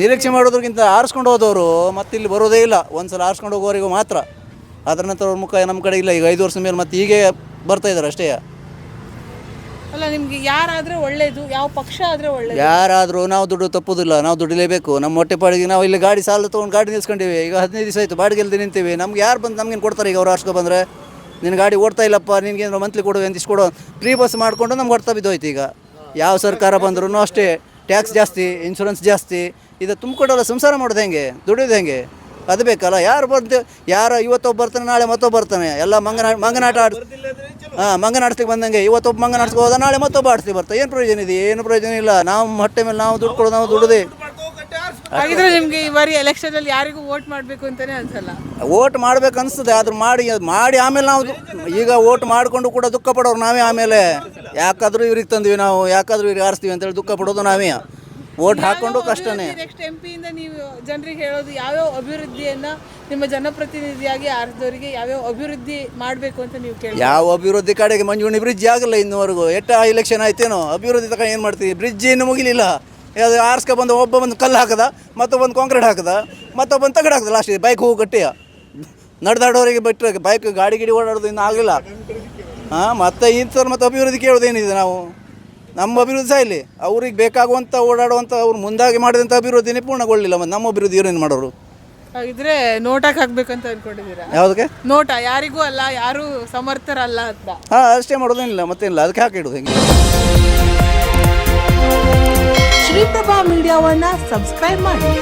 ನಿರೀಕ್ಷೆ ಮಾಡೋದ್ರಕ್ಕಿಂತ ಆರಿಸ್ಕೊಂಡು ಹೋದವರು ಮತ್ತೆ ಇಲ್ಲಿ ಬರೋದೇ ಇಲ್ಲ. ಒಂದ್ಸಲ ಆರಿಸ್ಕೊಂಡು ಹೋಗೋವರೆಗೂ ಮಾತ್ರ. ಅದರ ನಂತರ ಅವ್ರ ಮುಖ ನಮ್ಮ ಕಡೆ ಇಲ್ಲ. ಈಗ ಐದು ವರ್ಷದ ಮೇಲೆ ಮತ್ತೆ ಹೀಗೆ ಬರ್ತಾ ಇದ್ದಾರೆ ಅಷ್ಟೇ. ಅಲ್ಲ ನಿಮ್ಗೆ ಯಾರಾದ್ರೆ ಒಳ್ಳೇದು ಯಾವ ಪಕ್ಷ ಆದ್ರೆ ಒಳ್ಳೆ ಯಾರಾದರೂ ನಾವು ದುಡ್ಡು ತಪ್ಪುದಿಲ್ಲ ನಾವು ದುಡ್ಡಿಲೇಬೇಕು ನಮ್ಮ ಹೊಟ್ಟೆ ಪಾಡಿಗೆ ನಾವು ಇಲ್ಲಿ ಗಾಡಿ ಸಾಲ ತಗೊಂಡು ಗಾಡಿ ನಿಲ್ಸ್ಕೊಂಡಿವಿ. ಈಗ ಹದಿನೈದು ದಿವಸ ಆಯ್ತು ಬಾಡಿಗೆ ಇಲ್ದೆ ನಿಂತೀವಿ. ನಮ್ಗೆ ಯಾರು ಬಂದು ನಮ್ಗೇನು ಕೊಡ್ತಾರೆ? ಈಗ ಅವ್ರು ಆರ್ಸ್ಕೊ ಬಂದರೆ ನಿನ್ನ ಗಾಡಿ ಓಡ್ತಾ ಇಲ್ಲಪ್ಪ ನಿನಗೆ ಮಂತ್ಲಿ ಕೊಡು ಅಂತ ಕೊಡು. ಫ್ರೀ ಬಸ್ ಮಾಡಿಕೊಂಡು ನಮ್ಗೆ ಹೊಡ್ತಾ ಬಿದ್ದೋಯ್ತು ಈಗ. ಯಾವ ಸರ್ಕಾರ ಬಂದ್ರೂ ಅಷ್ಟೇ. ಟ್ಯಾಕ್ಸ್ ಜಾಸ್ತಿ ಇನ್ಶೂರೆನ್ಸ್ ಜಾಸ್ತಿ. ಇದು ತುಂಬಿಕೊಡೋಲ್ಲ ಸಂಸಾರ ಮಾಡೋದು ಹೆಂಗೆ? ದುಡಿಯೋದು ಹೆಂಗೆ? ಅದು ಬೇಕಲ್ಲ? ಯಾರು ಬಂದು ಯಾರು ಇವತ್ತೊಬ್ಬ ಬರ್ತಾನೆ ನಾಳೆ ಮತ್ತೊಬ್ಬ ಬರ್ತಾನೆ? ಎಲ್ಲ ಮಂಗನ ಮಂಗನಾಟ ಆಡ್ ಹಾಂ ಮಂಗನಾಡ್ಸ್ಲಿಕ್ಕೆ ಬಂದಂಗೆ ಇವತ್ತೊಬ್ಬ ಮಂಗನಾಡಿಸ್ಕೊ ಹೋದ ನಾಳೆ ಮತ್ತೊಬ್ಬ ಆಡ್ಸ್ಲಿಕ್ಕೆ ಬರ್ತಾ ಏನು ಪ್ರಯೋಜನ ಇದೆ? ಏನು ಪ್ರಯೋಜನ ಇಲ್ಲ. ನಾವು ಹೊಟ್ಟೆ ಮೇಲೆ ನಾವು ದುಡ್ಡು ಕೊಡೋದು ನಾವು ದುಡ್ದೇ. ಹಾಗಿದ್ರೆ ನಿಮ್ಗೆ ಈ ಬಾರಿ ಎಲೆಕ್ಷನ್ ಅಲ್ಲಿ ಯಾರಿಗೂ ವೋಟ್ ಮಾಡ್ಬೇಕು ಅಂತಾನೆ ಅನ್ಸಲ್ಲ. ವೋಟ್ ಮಾಡ್ಬೇಕು ಅನ್ಸುತ್ತೆ ಆದ್ರೂ ಮಾಡಿ ಮಾಡಿ ಆಮೇಲೆ ನಾವು ಈಗ ವೋಟ್ ಮಾಡಿಕೊಂಡು ಕೂಡ ದುಃಖ ಪಡೋರು ನಾವೇ ಆಮೇಲೆ. ಯಾಕಾದ್ರೂ ಇವ್ರಿಗೆ ತಂದ್ವಿ ನಾವು ಯಾಕಾದ್ರೂ ಇವ್ರಿಗೆ ಆರಿಸ್ತೀವಿ ಅಂತೇಳಿ ದುಃಖ ಪಡೋದು ನಾವೇ. ಓಟ್ ಹಾಕೊಂಡು ಕಷ್ಟನೇ. ನೆಕ್ಸ್ಟ್ ಎಂ ಪಿಯಿಂದ ನೀವು ಜನರಿಗೆ ಹೇಳೋದು ಯಾವ್ಯಾವ ಅಭಿವೃದ್ಧಿಯನ್ನು ನಿಮ್ಮ ಜನಪ್ರತಿನಿಧಿಯಾಗಿ ಆರಿಸಿದವರಿಗೆ ಯಾವ್ಯಾವ ಅಭಿವೃದ್ಧಿ ಮಾಡಬೇಕು ಅಂತ ನೀವು ಕೇಳಿ ಯಾವ ಅಭಿವೃದ್ಧಿ ಕಡೆಗೆ ಮಂಜುಣಿ ಬ್ರಿಡ್ಜ್ ಆಗಲ್ಲ ಇನ್ನುವರೆಗೂ. ಎಟ್ಟ ಇಲೆಕ್ಷನ್ ಆಯ್ತೇನೋ? ಅಭಿವೃದ್ಧಿ ತಕ ಏನು ಮಾಡ್ತೀವಿ ಬ್ರಿಡ್ಜ್ ಇನ್ನು ಮುಗಿಲಿಲ್ಲ. ಅದು ಆರ್ಸ್ಕೊ ಬಂದು ಒಬ್ಬ ಬಂದು ಕಲ್ಲು ಹಾಕದ ಮತ್ತೊಬ್ಬಂದು ಕಾಂಕ್ರೀಟ್ ಹಾಕದ ಮತ್ತೊಬ್ಬಂದು ತಗಡು ಹಾಕದ ಲಾಸ್ಟ್ ಬೈಕ್ ಹೋಗಿ ಗಟ್ಟಿಯ? ನಡೆದಾಡೋರಿಗೆ ಬಿಟ್ಟರೆ ಬೈಕ್ ಗಾಡಿ ಗಿಡಿ ಓಡಾಡೋದು ಇನ್ನೂ ಆಗಲಿಲ್ಲ. ಹಾಂ ಮತ್ತೆ ಇಂಥವ್ರು ಮತ್ತೆ ಅಭಿವೃದ್ಧಿ ಕೇಳೋದೇನಿದೆ ನಾವು? ನಮ್ಮ ಅಭಿವೃದ್ಧಿ ಸಹ ಇಲ್ಲಿ. ಅವ್ರಿಗೆ ಬೇಕಾಗುವಂಥ ಓಡಾಡುವಂಥ ಅವ್ರು ಮುಂದಾಗಿ ಮಾಡಿದಂಥ ಅಭಿವೃದ್ಧಿನೇ ಪೂರ್ಣಗೊಳ್ಳಿಲ್ಲ ಮತ್ತು ನಮ್ಮ ಅಭಿವೃದ್ಧಿ ಏನೇನು ಮಾಡೋರು? ಹಾಗಿದ್ರೆ ನೋಟಾಕ್ ಹಾಕ್ಬೇಕಂತ ಅನ್ಕೊಂಡಿದ್ದೀರಾ? ಯಾವುದಕ್ಕೆ? ನೋಟ ಯಾರಿಗೂ ಅಲ್ಲ ಯಾರು ಸಮರ್ಥರಲ್ಲ ಅಂತ. ಹಾಂ ಅಷ್ಟೇ ಮಾಡೋದೇನಿಲ್ಲ ಮತ್ತೇನಿಲ್ಲ ಅದಕ್ಕೆ ಹಾಕಿಡೋದು ಹೆಂಗೆ? ಶ್ರೀಪ್ರಭಾ ಮೀಡಿಯಾವನ್ನ ಸಬ್ಸ್ಕ್ರೈಬ್ ಮಾಡಿ.